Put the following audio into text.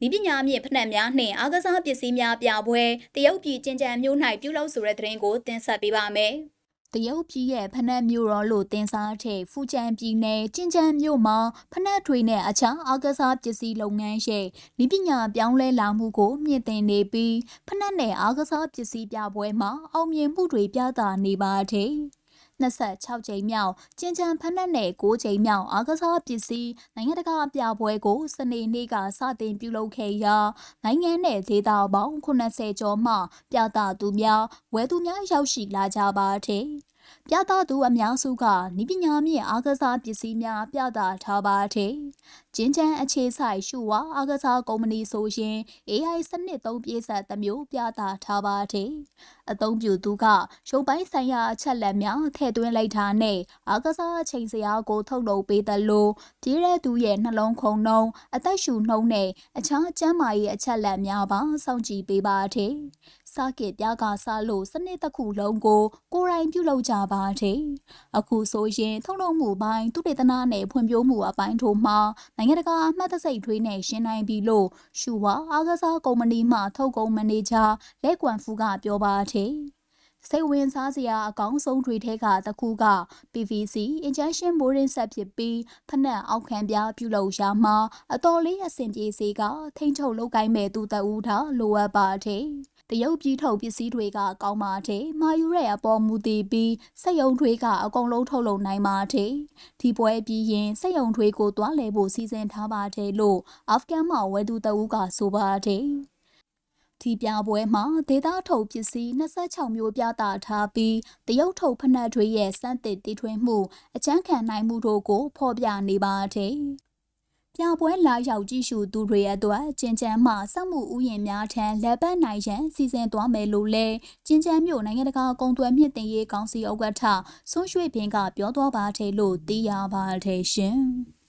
မြင့်ဖနက်များနှင့်အားကစားပစ္စည်းများပြပွဲတရုတ်ပြည်ကျင်းကျန်မြို့၌ပြုလုပ်ဆိုတဲ့သတင်းကိုတင်ဆက်ပေးပါမယ်။တရုတ်ပြည်ရဲ့ဖနက်မြို့တော်လို့တင်စားတဲ့ဖူကျန်ပြည်နယ်ကျင်းကျန်မြို့မှာဖနက်တွေနဲ့အခြားအားကစားပစ္စည်းလုပ်ငန်းရဲ့ဤပညာပြောင်းလဲလာမှုကိုမြင့်တင်နေပြီးဖနက်နဲ့အားကစားပစ္စည်းပြပွဲမှာအောင်မြင်မှုတွေပြသနေပါတယ်။ 26ကြိမ်မြောက်ကျင်းချန်ဖက်နှက်နယ်6ကြိမ်မြောက်အားကစားပစ္စည်းနိုင်ငံတကာပြပွဲကိုစနေနေ့ကစတင်ပြုလုပ်ခဲ့ရာနိုင်ငံနယ်ဒေသပေါင်း80ကျော်မှ ပြသသူများဝယ်သူများရောက်ရှိလာကြပါတယ်။ ပြသသူအများစုကနိပညာမြင့်အားကစားပစ္စည်းများပြသထားပါတယ်။ကျင်းချမ်းအခြေဆိုင်ရှူဝါအားကစားကုမ္ပဏီဆိုရင် AI စနစ်သုံးပြေးဆက်တစ်မျိုးပြသထားပါတယ်။အသုံးပြုသူကရုပ်ပိုင်းဆိုင်ရာအချက်လက်များထည့်သွင်းလိုက်တာနဲ့အားကစားအချိန်စရာကိုထုတ်လုပ်ပေးသလိုပြေးတဲ့သူရဲ့နှလုံးခုန်နှုံးအသက်ရှူနှုံးနဲ့အခြားကျန်းမာရေးအချက်လက်များပါစောင့်ကြည့်ပေးပါတယ်။ စာကစ်ပြားကစားလို့စနစ်တစ်ခုလုံးကိုကိုယ်တိုင်ပြုလုပ်ကြပါတယ်။အခုဆိုရင်ထုတ်လုပ်မှုပိုင်းသူတေသနာနဲ့ဖွံ့ဖြိုးမှုအပိုင်းတို့မှာနိုင်ငံတကာအမှတ်တစိတ်ထွေးနဲ့ရှင်းနိုင်ပြီလို့ရှူဝါအားကစားကုမ္ပဏီမှထုတ်ကုန်မန်နေဂျာလက်ကွမ်ဖူကပြောပါတယ်။စိတ်ဝင်စားစရာအကောင်းဆုံးတွေထဲကတစ်ခုက PVC injection molding set ဖြစ်ပြီးဖနက်အောက်ခံပြပြုလုပ်ရာမှာအတော်လေးအဆင်ပြေစေကထိန်းချုပ်လုပ်ကိုင်းမဲ့သူတအူးထားလိုအပ်ပါတယ်။ တရုတ်ပြည်ထုတ်ပစ္စည်းတွေကကောင်းပါတယ်။မာယူရဲ့အပေါ်မူတည်ပြီးစက်ယုံတွေကအကုန်လုံးထုတ်လုပ်နိုင်ပါတယ်။ဒီပွဲပြီးရင်စက်ယုံတွေကိုတွားလဲဖို့စီစဉ်ထားပါတယ်လို့အာဖဂန်မှဝယ်သူတအူးကဆိုပါတယ်။ဒီပြပွဲမှာဒေတာထုတ်ပစ္စည်း26မျိုးပြသထားပြီးတရုတ်ထုတ်ဖနက်တွေရဲ့စမ်းသစ်တည်ထွင်မှုအကျန်းခံနိုင်မှုတို့ကိုဖော်ပြနေပါတယ်။ ပြပွဲလာရောက်ကြည့်ရှုသူတွေအတွက်ကျင်းချမ်းမှစက်မှုဥယျာဉ်များထံလက်ပတ်နိုင်ရန်စီစဉ်သွားမယ်လို့လည်းကျင်းချမ်းမြို့နိုင်ငံတကာကုန်သွယ်မြင့်တင်ရေးကောင်စီဥက္ကဋ္ဌဆွန်းရွှေဘင်းကပြောသွားပါတယ်လို့သိရပါတယ်ရှင်။